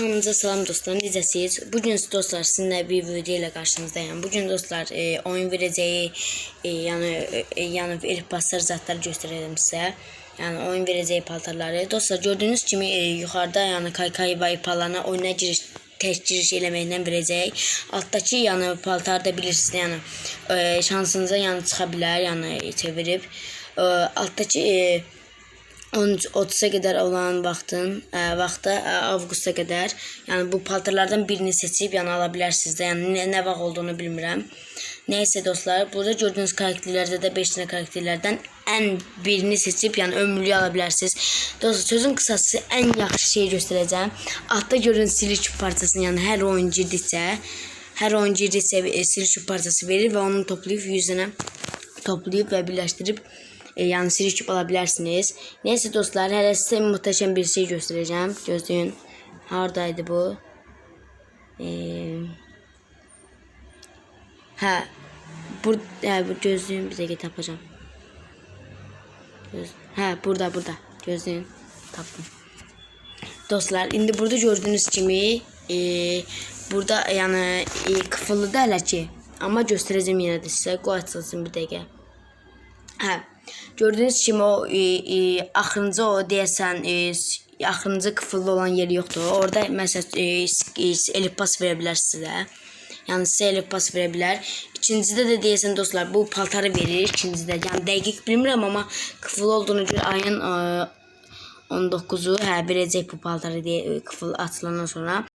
Hamınıza salam dostlar, necəsiniz? Bugün dostlar sizinle bir video ile karşınızdayım. Bugün dostlar e, oyun vereceği e, yani e, yani elif basar zatları göstereceğim size. Yani oyun vereceği paltarları. Dostlar gördüğünüz kimi e, yukarıda yani kaykay ve ipalana oyuna giriş tek giriş eləməklə verəcək. Altdakı yəni paltarda bilirsiniz, yəni e, şansınıza yəni çıxa bilər, yəni çevirib. E, altdakı e, 13 30'a kadar olan vaxtın e, vaxta e, avqusta kadar yani bu paltarlardan birini seçip yani alabilirsiniz de yani ne, ne vaxt olduğunu bilmirəm. Neyse dostlar burada gördüğünüz karakterlerde de 5 tane karakterlerden en birini seçip yani ömürlüğü alabilirsiniz. Dostlar sözün kısası en yaxşı şeyi göstereceğim. Altta gördüğünüz silik parçasını yani her oyun girdikçe her oyun girdikçe e, silik parçası verir ve onu toplayıp yüzüne toplayıp ve birleştirip e, yani silip alabilirsiniz. Neyse dostlar hele size muhteşem bir şey göstereceğim. Gözlüğün haradaydı bu? Ee, ha bur ha, bu gözlüğün bize git yapacağım. Göz, ha burada burada gözlüğün tapdım. Dostlar indi burada gördüğünüz kimi e, burada yani e, kıfıllı da hələ ki. Amma göstərəcəm yenə də sizə. Qoy açılsın bir dəqiqə. Hə. Gördüyünüz kimi o e, e, axırıncı o deyəsən e, axırıncı kıfıllı olan yeri yoxdur. Orada məsəl e, e, elif pas verə bilər sizə. Yəni sizə elif pas verə bilər. İkincidə də deyəsən dostlar bu paltarı verir ikincidə. Yəni dəqiq bilmirəm amma kıfıllı olduğuna görə ayın e, 19'u hə verəcək bu paltarı deyə e, kıfıl açılandan sonra.